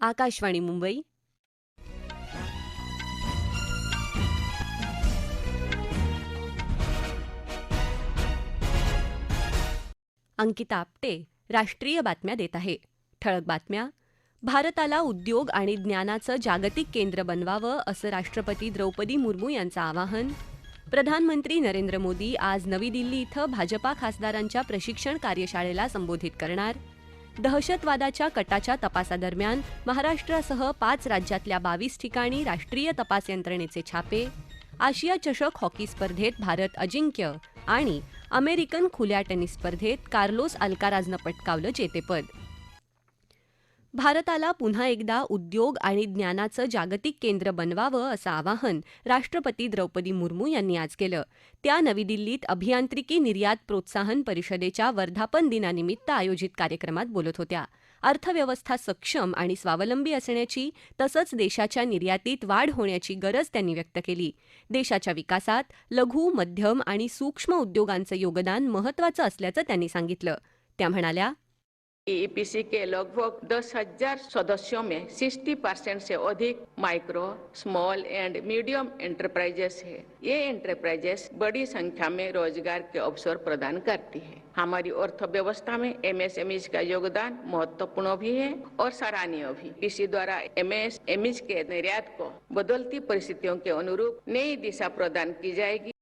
आकाशवाणी मुंबई. अंकिता आपटे राष्ट्रीय बातम्या देत आहे. ठळक बातम्या. भारताला उद्योग आणि ज्ञानाचं जागतिक केंद्र बनवावं असं राष्ट्रपती द्रौपदी मुर्मू यांचं आवाहन. प्रधानमंत्री नरेंद्र मोदी आज नवी दिल्ली इथं भाजपा खासदारांच्या प्रशिक्षण कार्यशाळेला संबोधित करणार. दहशतवादाच्या कटाच्या तपासादरम्यान महाराष्ट्रासह पाच राज्यातल्या बावीस ठिकाणी राष्ट्रीय तपास यंत्रणेचे छापे आशिया चषक हॉकी स्पर्धेत भारत अजिंक्य आणि अमेरिकन खुल्या टेनिस स्पर्धेत कार्लोस अल्काराजनं पटकावलं जेतेपद. भारताला पुन्हा एकदा उद्योग आणि ज्ञानाचं जागतिक केंद्र बनवावं असं आवाहन राष्ट्रपती द्रौपदी मुर्मू यांनी आज केलं. त्या नवी दिल्लीत अभियांत्रिकी निर्यात प्रोत्साहन परिषदेच्या वर्धापन दिनानिमित्त आयोजित कार्यक्रमात बोलत होत्या. अर्थव्यवस्था सक्षम आणि स्वावलंबी असण्याची तसंच देशाच्या निर्यातीत वाढ होण्याची गरज त्यांनी व्यक्त केली. देशाच्या विकासात लघु मध्यम आणि सूक्ष्म उद्योगांचं योगदान महत्त्वाचं असल्याचं त्यांनी सांगितलं. त्या म्हणाल्या ईपीसी के लगभग दस हज़ार सदस्यों में 60 परसेंट से अधिक micro, small and medium enterprises है। ये एंटरप्राइजेस बड़ी संख्या में रोज़गार के अवसर प्रदान करती है। हमारी अर्थव्यवस्था में एमएसएमईज का योगदान महत्वपूर्ण भी है और सराहनीय भी। पीसी द्वारा एमएसएमईज के निर्यात को बदलती परिस्थितियों के अनुरूप नई दिशा प्रदान की जाएगी।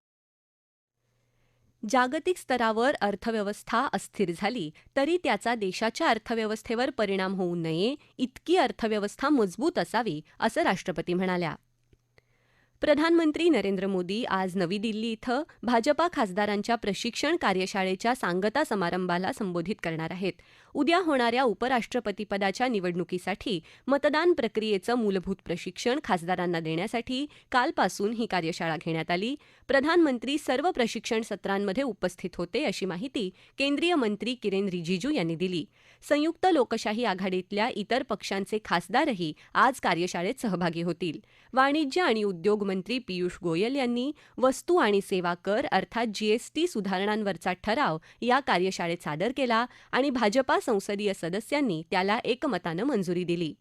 जागतिक स्तरावर अर्थव्यवस्था अस्थिर झाली तरी त्याचा देशाच्या अर्थव्यवस्थेवर परिणाम होऊ नये इतकी अर्थव्यवस्था मजबूत असावी असं राष्ट्रपती म्हणाल्या. प्रधानमंत्री नरेंद्र मोदी आज नवी दिल्ली इथं भाजपा खासदारांच्या प्रशिक्षण कार्यशाळेच्या सांगता समारंभाला संबोधित करणार आहेत. उद्या होणाऱ्या उपराष्ट्रपतीपदाच्या निवडणुकीसाठी मतदान प्रक्रियेचं मूलभूत प्रशिक्षण खासदारांना देण्यासाठी कालपासून ही कार्यशाळा घेण्यात आली. प्रधानमंत्री सर्व प्रशिक्षण सत्रांमध्ये उपस्थित होते अशी माहिती केंद्रीय मंत्री किरेन रिजिजू यांनी दिली. संयुक्त लोकशाही आघाडीतल्या इतर पक्षांचे खासदारही आज कार्यशाळेत सहभागी होतील. वाणिज्य आणि उद्योग मंत्री पियुष गोयल यांनी वस्तू आणि सेवा कर अर्थात जीएसटी सुधारणांवरचा ठराव या कार्यशाळेत सादर केला आणि भाजपा संसदीय सदस्यांनी त्याला एकमतानं मंजुरी दिली.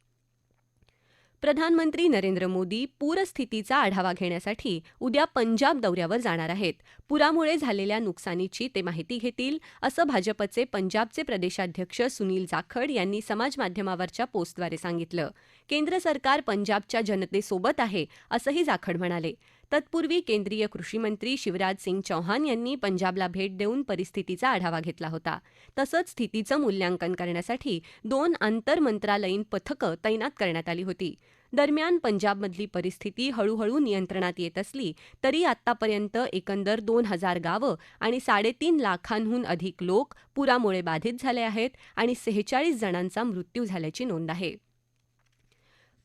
प्रधानमंत्री नरेंद्र मोदी पूरस्थितीचा आढावा घेण्यासाठी उद्या पंजाब दौऱ्यावर जाणार आहेत. पुरामुळे झालेल्या नुकसानीची ते माहिती घेतील असं भाजपचे पंजाबचे प्रदेशाध्यक्ष सुनील जाखड यांनी समाजमाध्यमावरच्या पोस्टद्वारे सांगितलं. केंद्र सरकार पंजाबच्या जनतेसोबत आहे असंही जाखड म्हणाले. तत्पूर्वी केंद्रीय कृषीमंत्री शिवराज सिंग चौहान यांनी पंजाबला भेट देऊन परिस्थितीचा आढावा घेतला होता. तसंच स्थितीचं मूल्यांकन करण्यासाठी दोन आंतरमंत्रालयीन पथकं तैनात करण्यात आली होती. दरम्यान पंजाबमधली परिस्थिती हळूहळू नियंत्रणात येत असली तरी आतापर्यंत एकंदर दोन हजार गावं आणि साडेतीन लाखांहून अधिक लोक पुरामुळे बाधित झाले आहेत आणि सेहेचाळीस जणांचा मृत्यू झाल्याची नोंद आहे.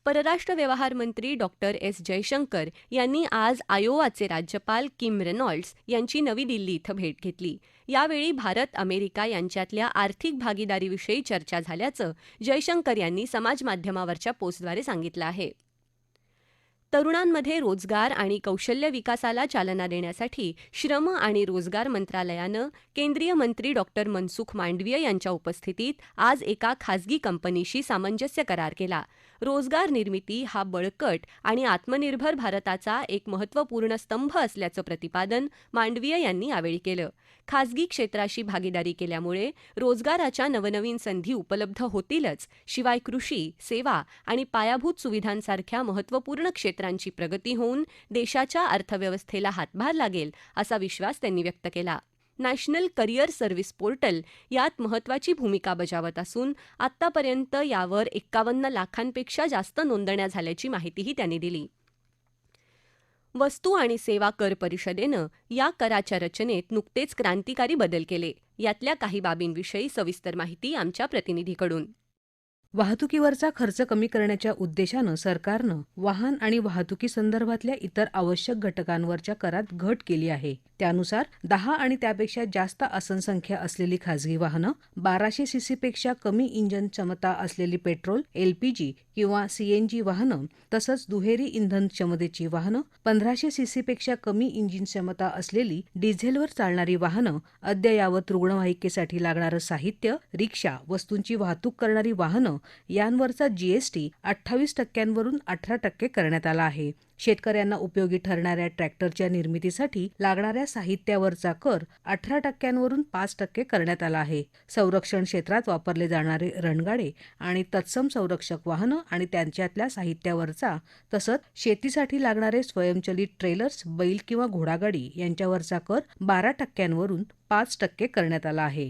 परराष्ट्र व्यवहार मंत्री डॉक्टर एस. जयशंकर यांनी आज आयोवाचे राज्यपाल किम रेनॉल्ड्स यांची नवी दिल्ली इथं भेट घेतली. यावेळी भारत अमेरिका यांच्यातल्या आर्थिक भागीदारीविषयी चर्चा झाल्याचं जयशंकर यांनी समाजमाध्यमावरच्या पोस्टद्वारे सांगितलं आहे. तरुणांमध्ये रोजगार आणि कौशल्य विकासाला चालना देण्यासाठी श्रम आणि रोजगार मंत्रालयानं केंद्रीय मंत्री डॉक्टर मनसुख मांडवीय यांच्या उपस्थितीत आज एका खासगी कंपनीशी सामंजस्य करार केला. रोजगार निर्मिती हा बळकट आणि आत्मनिर्भर भारताचा एक महत्त्वपूर्ण स्तंभ असल्याचं प्रतिपादन मांडवीय यांनी यावेळी केलं. खासगी क्षेत्राशी भागीदारी केल्यामुळे रोजगाराच्या नवनवीन संधी उपलब्ध होतीलच शिवाय कृषी सेवा आणि पायाभूत सुविधांसारख्या महत्त्वपूर्ण क्षेत्रांची प्रगती होऊन देशाच्या अर्थव्यवस्थेला हातभार लागेल असा विश्वास त्यांनी व्यक्त केला. नॅशनल करिअर सर्व्हिस पोर्टल यात महत्त्वाची भूमिका बजावत असून आतापर्यंत यावर एक्कावन्न लाखांपेक्षा जास्त नोंदण्या झाल्याची माहितीही त्यांनी दिली. वस्तू आणि सेवा कर परिषदेनं या कराच्या रचनेत नुकतेच क्रांतिकारी बदल केले. यातल्या काही बाबींविषयी सविस्तर माहिती आमच्या प्रतिनिधीकडून. वाहतुकीवरचा खर्च कमी करण्याच्या उद्देशानं सरकारनं वाहन आणि वाहतुकी संदर्भातल्या इतर आवश्यक घटकांवरच्या करात घट केली आहे. त्यानुसार दहा आणि त्यापेक्षा जास्त आसनसंख्या असलेली खासगी वाहनं बाराशे सीसीपेक्षा कमी इंजन क्षमता असलेली पेट्रोल एलपीजी किंवा सीएनजी वाहनं तसंच दुहेरी इंधन क्षमतेची वाहनं पंधराशे सीसीपेक्षा कमी इंजिन क्षमता असलेली डिझेलवर चालणारी वाहनं अद्ययावत रुग्णवाहिकेसाठी लागणारं साहित्य रिक्षा वस्तूंची वाहतूक करणारी वाहनं यांवरचा जीएसटी अठ्ठावीस टक्क्यांवरून अठरा टक्के करण्यात आला आहे. शेतकऱ्यांना उपयोगी ठरणाऱ्या ट्रॅक्टरच्या निर्मितीसाठी लागणाऱ्या साहित्यावरचा कर अठरा टक्क्यांवरून पाच टक्के करण्यात आला आहे. संरक्षण क्षेत्रात वापरले जाणारे रणगाडे आणि तत्सम संरक्षक वाहनं आणि त्यांच्यातल्या साहित्यावरचा तसंच शेतीसाठी लागणारे स्वयंचलित ट्रेलर्स बैल किंवा घोडागाडी यांच्यावरचा कर बारा टक्क्यांवरून पाच टक्के करण्यात आला आहे.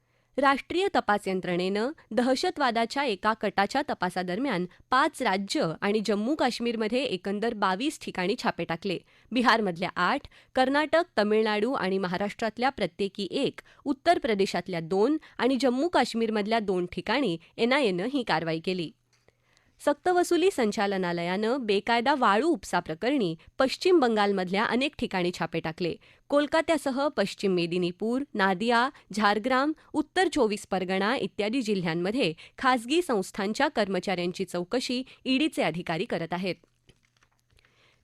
राष्ट्रीय तपास यंत्रणेनं दहशतवादाच्या एका कटाच्या तपासादरम्यान पाच राज्य आणि जम्मू काश्मीरमध्ये एकंदर बावीस ठिकाणी छापे टाकले. बिहारमधल्या आठ कर्नाटक तमिळनाडू आणि महाराष्ट्रातल्या प्रत्येकी एक उत्तर प्रदेशातल्या दोन आणि जम्मू काश्मीरमधल्या दोन ठिकाणी एनआयएनं ही कारवाई केली. सक्तवसुली संचालनालयानं बेकायदा वाळू उपसा प्रकरणी पश्चिम बंगालमधल्या अनेक ठिकाणी छापे टाकले. कोलकात्यासह पश्चिम मेदिनीपूर नादिया झारग्राम उत्तर चोवीस परगणा इत्यादी जिल्ह्यांमध्ये खासगी संस्थांच्या कर्मचाऱ्यांची चौकशी ईडीचे अधिकारी करत आहेत.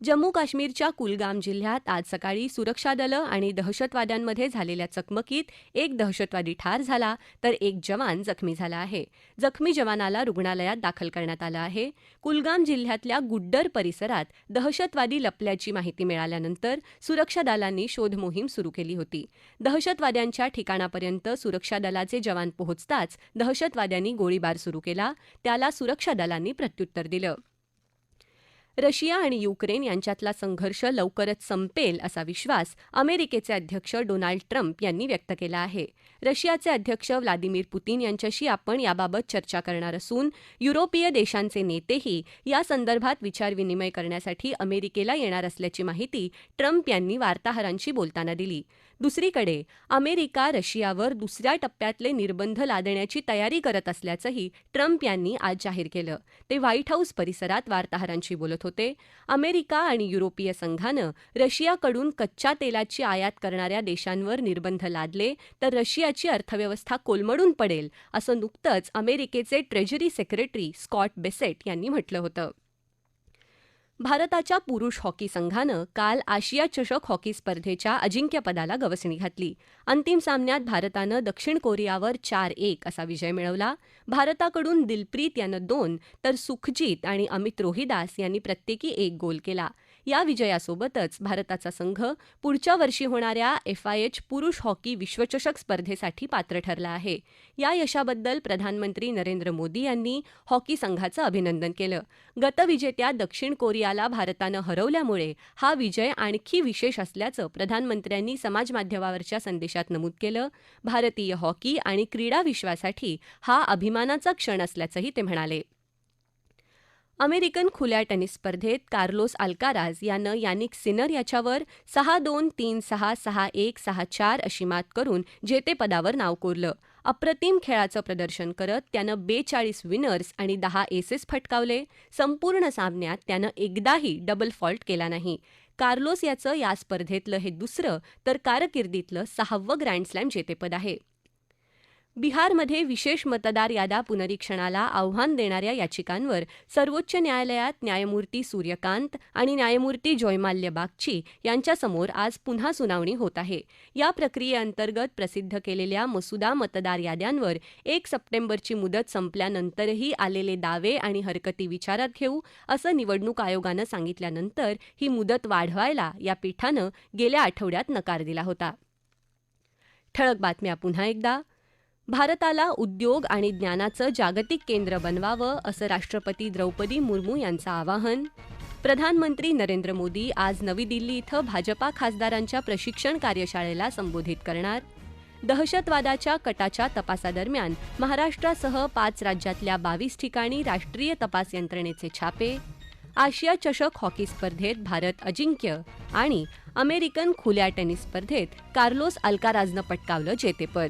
जम्मू काश्मीरच्या कुलगाम जिल्ह्यात आज सकाळी सुरक्षा दलं आणि दहशतवाद्यांमध्ये झालेल्या चकमकीत एक दहशतवादी ठार झाला तर एक जवान जखमी झाला आहे. जखमी जवानाला रुग्णालयात दाखल करण्यात आलं आहे. कुलगाम जिल्ह्यातल्या गुड्डर परिसरात दहशतवादी लपल्याची माहिती मिळाल्यानंतर सुरक्षा दलांनी शोधमोहीम सुरू केली होती. दहशतवाद्यांच्या ठिकाणापर्यंत सुरक्षा दलाचे जवान पोहोचताच दहशतवाद्यांनी गोळीबार सुरू केला त्याला सुरक्षा दलांनी प्रत्युत्तर दिलं. रशिया आणि युक्रेन यांच्यातला संघर्ष लवकरच संपेल असा विश्वास अमेरिकेचे अध्यक्ष डोनाल्ड ट्रम्प यांनी व्यक्त केला आहे. रशियाचे अध्यक्ष व्लादिमीर पुतीन यांच्याशी आपण याबाबत चर्चा करणार असून युरोपीय देशांचे नेतेही या संदर्भात विचारविनिमय करण्यासाठी अमेरिकेला येणार असल्याची माहिती ट्रम्प यांनी वार्ताहरांशी बोलताना दिली. दुसरीकडे अमेरिका रशियावर दुसऱ्या टप्प्यातले निर्बंध लादण्याची तयारी करत असल्याचंही ट्रम्प यांनी आज जाहीर केलं. ते व्हाईट हाऊस परिसरात वार्ताहरांशी बोलत होते. अमेरिका आणि युरोपीय संघानं रशियाकडून कच्च्या तेलाची आयात करणाऱ्या देशांवर निर्बंध लादले तर रशियाची अर्थव्यवस्था कोलमडून पडेल असं नुकतंच अमेरिकेचे ट्रेजरी सेक्रेटरी स्कॉट बेसेट यांनी म्हटलं होतं. भारताच्या पुरुष हॉकी संघानं काल आशिया चषक हॉकी स्पर्धेच्या अजिंक्यपदाला गवसणी घातली. अंतिम सामन्यात भारतानं दक्षिण कोरियावर चार एक असा विजय मिळवला. भारताकडून दिलप्रीत यानं दोन तर सुखजीत आणि अमित रोहिदास यांनी प्रत्येकी एक गोल केला. या विजयासोबतच भारताचा संघ पुढच्या वर्षी होणाऱ्या एफआयएच पुरुष हॉकी विश्वचषक स्पर्धेसाठी पात्र ठरला आहे. या यशाबद्दल प्रधानमंत्री नरेंद्र मोदी यांनी हॉकी संघाचं अभिनंदन केलं. गतविजेत्या दक्षिण कोरियाला भारतानं हरवल्यामुळे हा विजय आणखी विशेष असल्याचं प्रधानमंत्र्यांनी समाजमाध्यमावरच्या संदेशात नमूद केलं. भारतीय हॉकी आणि क्रीडा विश्वासाठी हा अभिमानाचा क्षण असल्याचंही ते म्हणाले. अमेरिकन खुल्या टेनिस स्पर्धेत कार्लोस अल्काराज यानं यानिक सिनर याच्यावर सहा दोन तीन सहा सहा एक सहा चार अशी मात करून जेतेपदावर नाव कोरलं. अप्रतिम खेळाचं प्रदर्शन करत त्यानं बेचाळीस विनर्स आणि दहा एसेस फटकावले. संपूर्ण सामन्यात त्यानं एकदाही डबल फॉल्ट केला नाही. कार्लोस याचं या स्पर्धेतलं हे दुसरं तर कारकिर्दीतलं सहावं ग्रँडस्लॅम जेतेपद आहे. बिहारमध्ये विशेष मतदार यादा पुनरीक्षणाला आव्हान देणाऱ्या याचिकांवर सर्वोच्च न्यायालयात न्यायमूर्ती सूर्यकांत आणि न्यायमूर्ती जयमाल्य बागची यांच्यासमोर आज पुन्हा सुनावणी होत आहे. या प्रक्रियेअंतर्गत प्रसिद्ध केलेल्या मसुदा मतदार याद्यांवर एक सप्टेंबरची मुदत संपल्यानंतरही आलेले दावे आणि हरकती विचारात घेऊ असं निवडणूक आयोगानं सांगितल्यानंतर ही मुदत वाढवायला या पीठानं गेल्या आठवड्यात नकार दिला होता. ठळक बातम्या पुन्हा एकदा. भारताला उद्योग आणि ज्ञानाचं जागतिक केंद्र बनवावं असं राष्ट्रपती द्रौपदी मुर्मू यांचं आवाहन. प्रधानमंत्री नरेंद्र मोदी आज नवी दिल्ली इथं भाजपा खासदारांच्या प्रशिक्षण कार्यशाळेला संबोधित करणार. दहशतवादाच्या कटाच्या तपासादरम्यान महाराष्ट्रासह पाच राज्यातल्या बावीस ठिकाणी राष्ट्रीय तपास यंत्रणेचे छापे. आशिया चषक हॉकी स्पर्धेत भारत अजिंक्य आणि अमेरिकन खुल्या टेनिस स्पर्धेत कार्लोस अल्काराजनं पटकावलं जेतेपद.